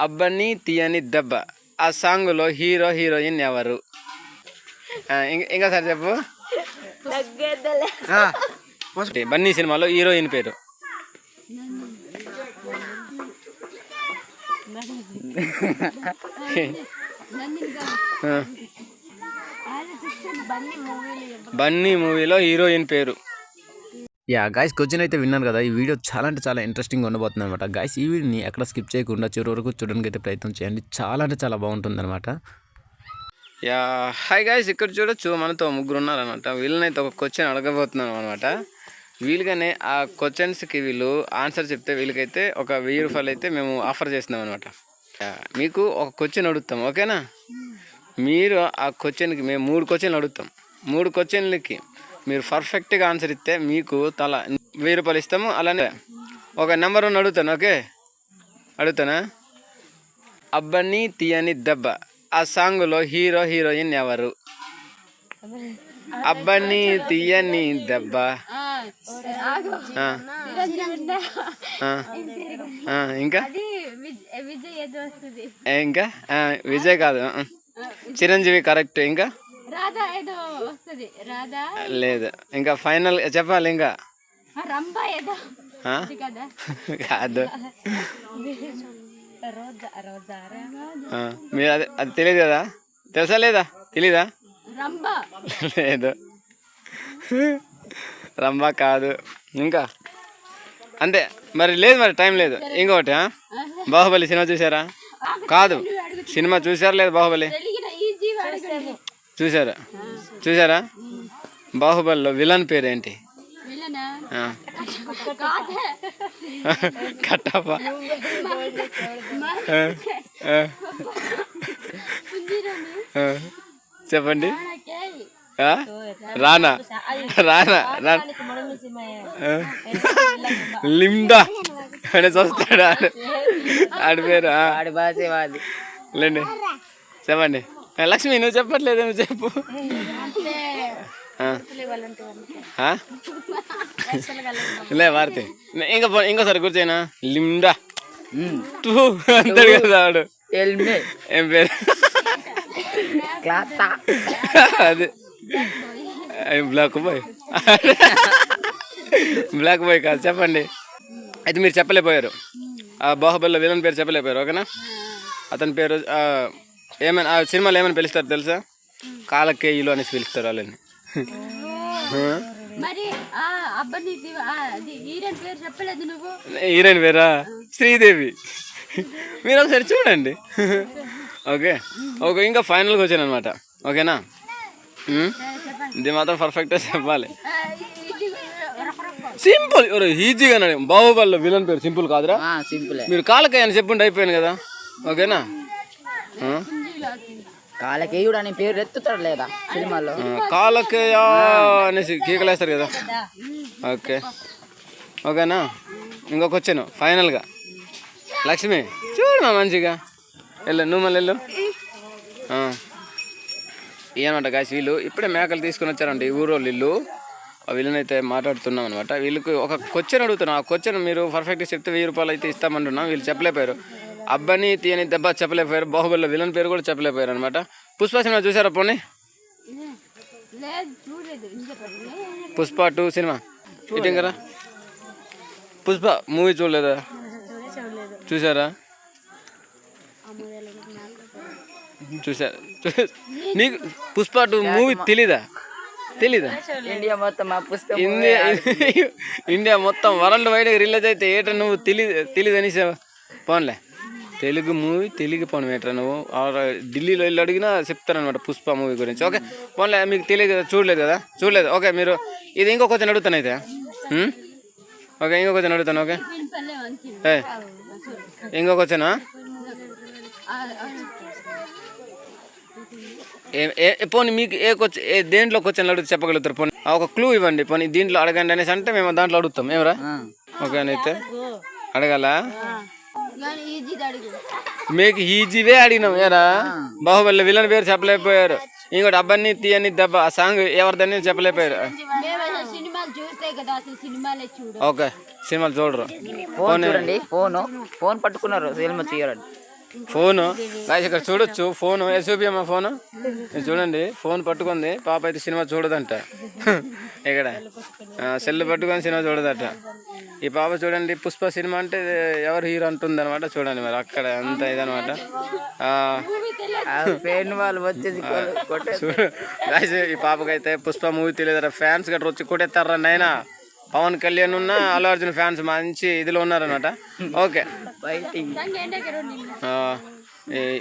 అబ్బని తీయని దెబ్బ. ఆ సాంగ్లో హీరో హీరోయిన్ ఎవరు? ఇంక- ఇంకా సార్ చెప్పు. బన్నీ సినిమాలో హీరోయిన్ పేరు. బన్నీ మూవీలో హీరోయిన్ పేరు. యా గాయస్ క్వశ్చన్ అయితే విన్నాను కదా. ఈ వీడియో చాలా అంటే చాలా ఇంట్రెస్టింగ్ ఉండబోతుంది అనమాట గాయస్ ఈ వీడియోని ఎక్కడ స్కిప్ చేయకుండా చివరి వరకు చూడడానికి అయితే ప్రయత్నం చేయండి. చాలా అంటే చాలా బాగుంటుంది అనమాట యా హాయ్ గాయస్ ఇక్కడ చూడొచ్చు. మనతో ముగ్గురు ఉన్నారనమాట వీళ్ళనైతే ఒక క్వశ్చన్ అడగబోతున్నాం అనమాట వీలుగానే ఆ క్వశ్చన్స్కి వీళ్ళు ఆన్సర్ చెప్తే వీళ్ళకైతే ఒక వెయ్యి రూపాయలు అయితే మేము ఆఫర్ చేస్తున్నాం అనమాట మీకు ఒక క్వశ్చన్ అడుగుతాం ఓకేనా మీరు ఆ క్వశ్చన్కి మేము మూడు క్వశ్చన్లు అడుగుతాం. మూడు క్వశ్చన్లకి మీరు పర్ఫెక్ట్గా ఆన్సర్ ఇస్తే మీకు తల వెయ్యి రూపాయలు ఇస్తాము అలానే ఒక నెంబర్ వన్ అడుగుతాను ఓకే అడుగుతానా? అబ్బని తీయని దెబ్బ. ఆ సాంగ్లో హీరో హీరోయిన్ ఎవరు? అబ్బని తీయని దెబ్బ. ఇంకా? ఇంకా? విజయ్ కాదు. చిరంజీవి కరెక్ట్ ఇంకా? రాధా ఏదో వస్తుంది. రాధా? లేదు. ఇంకా ఫైనల్ చెప్పాలి ఇంకా. రంభా ఏదో. కదా? మీరు అది అది తెలియదు కదా? తెలుసా లేదా? తెలీదా? లేదు. రంభా కాదు. ఇంకా? అంతే. మరి లేదు మరి టైం లేదు. ఇంకొకటి? బాహుబలి సినిమా చూసారా? కాదు. సినిమా చూసారా లేదు బాహుబలి? చూసారా చూసారా బాహుబలిలో విలన్ పేరు ఏంటి విలనా? ఆ. కాదే? కట్టప్ప. చెప్పండి? రానా? రానా. లిమ్డా అని చూస్తాడు? ఆడు. ఆడి పేరు. ఆడి భాషే వాది లేండి. చెప్పండి. లక్ష్మి నువ్వు చెప్పట్లేదు నువ్వు చెప్పు? లే వారితే ఇంకా ఇంకోసారి కూర్చోయినా లిమ్డా టూ అంటాడు కదా ఏం పేరు? అది. Black bye. బ్లాక్ బాయ్ కాదు చెప్పండి. అయితే మీరు చెప్పలేకపోయారు. ఆ బాహుబలిలో విలన్ పేరు చెప్పలేకపోయారు ఓకేనా? అతని పేరు ఆ, ఏమైనా ఆ సినిమాలో ఏమైనా పిలుస్తారు తెలుసా? కాలకేయులు అనేసి పిలుస్తారు వాళ్ళని. మరి ఆ అబ్బాయి అది హీరోయిన్ పేరు చెప్పలేదు నువ్వు? హీరోయిన్ పేరా? శ్రీదేవి. మీరు ఒకసారి చూడండి. ఓకే. ఓకే ఇంకా ఫైనల్కి వచ్చాను అనమాట ఓకేనా? ఇది మాత్రం పర్ఫెక్ట్గా చెప్పాలి. సింపుల్. ఈజీగా బాహుబలిలో విలన్ పేరు సింపుల్ కాదురా. సింపులే. మీరు కాలకాయ అని చెప్పుంటే అయిపోయాను కదా. ఓకేనా? కాలకేయుడు అనే పేరు ఎత్తుతాడు లేదా సినిమాలో? కాలకేయ అనేసి కీకలేస్తారు కదా. ఓకే. ఓకేనా? ఇంకొక వచ్చాను ఫైనల్గా. లక్ష్మి చూడమా మంచిగా. వెళ్ళు నువ్వు మళ్ళీ వెళ్ళు. ఏమంట కాసి వీళ్ళు? ఇప్పుడే మేకలు తీసుకుని వచ్చారంట ఈ ఊరోళ్ళు వీళ్ళు. ఆ వీళ్ళనైతే మాట్లాడుతున్నాం అనమాట వీళ్ళకి ఒక క్వశ్చన్ అడుగుతున్నాం. ఆ క్వశ్చన్ మీరు పర్ఫెక్ట్గా చెప్తే వెయ్యి రూపాయలు అయితే ఇస్తామంటున్నాం. వీళ్ళు చెప్పలేకపోయారు. అబ్బని తీయని దెబ్బ చెప్పలేకపోయారు. బాహుబలిలో విలన్ పేరు కూడా చెప్పలేకపోయారు అనమాట పుష్ప సినిమా చూసారా పోనీ. Pushpa two cinema. ఇటు కదా పుష్ప మూవీ చూడలేదా? చూసారా? చూసారా చూ- నీకు పుష్ప టూ మూవీ తెలీదా? తెలీదా? ఇండియా మొత్తం ఇండియా ఇండియా మొత్తం వరల్డ్ వైడ్ రిలీజ్ అయితే ఏట నువ్వు తెలి తెలీదు అనేసి పోన్లే. తెలుగు మూవీ తెలుగు పోను ఏట్రా నువ్వు? ఢిల్లీలో వెళ్ళి అడిగినా చెప్తారనమాట పుష్ప మూవీ గురించి. ఓకే పోన్లే మీకు తెలియదు కదా చూడలేదు కదా? చూడలేదు. ఓకే మీరు ఇది ఇంకో కొంచెం అడుగుతాను అయితే? ఓకే ఇంకో కొంచెం అడుగుతాను ఓకే? ఏ ఇంకో వచ్చానా ఆ, ఆ, ఏ ఏ పోనీ మీకు ఏ క్వశ్చన్ ఏ దేంట్లో క్వశ్చన్లు అడిగితే చెప్పగలుగుతారు? పోనీ ఆ, ఒక క్లూ ఇవ్వండి. పోనీ దీంట్లో అడగండి అనేసి అంటే మేము దాంట్లో అడుగుతాం. ఏమరా ఓకే అయితే అడగాల? మీకు ఈజీవే అడిగినాం ఏరా? బాహుబలి విలన్ పేరు చెప్పలేకపోయారు. ఇంకోటి అబ్బాయిని తీయని దెబ్బ ఆ సాంగ్ ఎవరిదని చెప్పలేకపోయారు? మేము అసలు సినిమాలు చూస్తే కదా అసలు సినిమాలే చూడు ఓకే సినిమాలు చూడరు. ఫోన్ చూడండి ఫోన్. ఫోన్ పట్టుకున్నారు సినిమా చేయరండి ఫోను. ఇక్కడ చూడొచ్చు. ఫోను. ఎస్యూపీ అమ్మ ఫోను? చూడండి. ఫోన్ పట్టుకుంది. పాప అయితే సినిమా చూడదంట. ఇక్కడ. సెల్ పట్టుకొని సినిమా చూడదట. ఈ పాప చూడండి పుష్ప సినిమా అంటే ఎవరు హీరో అంటుంది అనమాట చూడండి మరి. అక్కడ అంత ఇదనమాట ఈ పాపకైతే పుష్ప మూవీ తెలియదు ఫ్యాన్స్ గట్రా వచ్చి కొట్టేస్తారా నాయన? పవన్ కళ్యాణ్ ఉన్న అల్లు అర్జున్ ఫ్యాన్స్ మంచి ఇదిలో ఉన్నారనమాట ఓకే.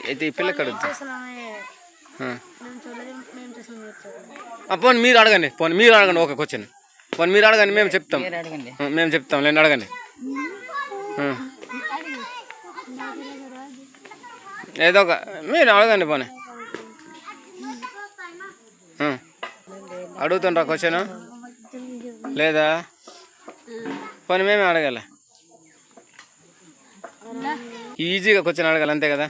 అయితే ఈ పిల్ల కడుగు పోనీ మీరు అడగండి పోనీ మీరు అడగండి ఒక క్వశ్చన్ పోనీ మీరు అడగండి మేము చెప్తాం. మేము చెప్తాం లేండి అడగండి. ఏదో ఒక మీరు అడగండి పోనీ. అడుగుతుండ్రా క్వశ్చన్ లేదా? పోనీ మేమే అడగాలి. ఈజీగా క్వశ్చన్ అడగాలి అంతే కదా?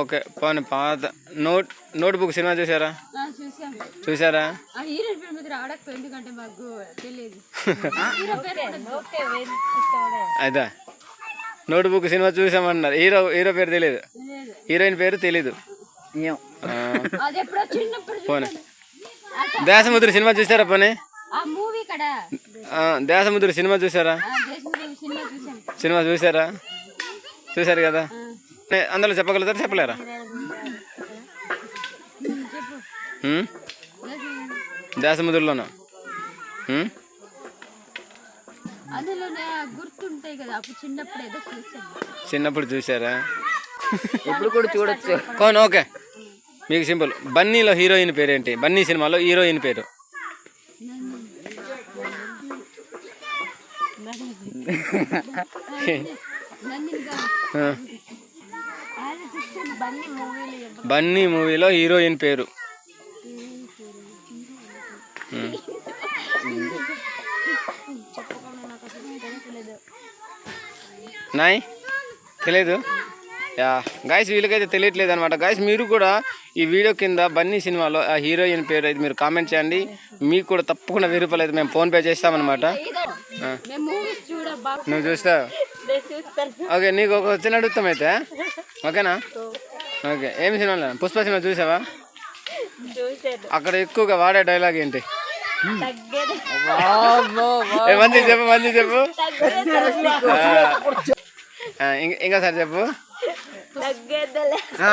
ఓకే పోనీ పాత నోట్ నోట్ బుక్ సినిమా చూసారా? చూసాం. చూసారా? ఆ హీరోయిన్ పేరు మీద అడగదు ఎందుకంటే మాకు తెలియదు హీరో పేరు అడగదు. అదా నోట్ బుక్ సినిమా చూసామన్నారు. హీరో హీరో పేరు తెలియదు హీరోయిన్ పేరు తెలీదు. పోనీ. దేశముద్ర సినిమా చూసారా పోనీ? దేశముద్ర సినిమా చూసారా సినిమా చూసాం సినిమా చూసారా చూసారు కదా. నే- అందులో చెప్పగలుగుతారా? చెప్పలేరా? దేశముద్రలోనా చిన్నప్పుడు ఏదో చూసాం చిన్నప్పుడు చూసారా ఇప్పుడు కూడా చూడొచ్చు. కోన్ ఓకే. మీకు సింపుల్. బన్నీలో హీరోయిన్ పేరు ఏంటి బన్నీ సినిమాలో హీరోయిన్ పేరు. బన్నీ మూవీలో హీరోయిన్ పేరు. నాయ్ తెలియదు యా. గాయస్ వీళ్ళకైతే తెలియట్లేదు అనమాట గాయస్ మీరు కూడా ఈ వీడియో కింద బన్నీ సినిమాలో ఆ హీరోయిన్ పేరు అయితే మీరు కామెంట్ చేయండి. మీకు కూడా తప్పకుండా వెయ్యి రూపాయలు అయితే మేము ఫోన్పే చేస్తామన్నమాట. నువ్వు చూస్తావు ఓకే నీకు ఒక చిన్న అడుగుతాం అయితే. ఓకేనా ఓకే ఏమి సినిమా పుష్ప సినిమా చూసావా? అక్కడ ఎక్కువగా వాడే డైలాగ్ ఏంటి? మంచి చెప్పు మంచి చెప్పు. ఇంకా సార్ చెప్పు. ఆ,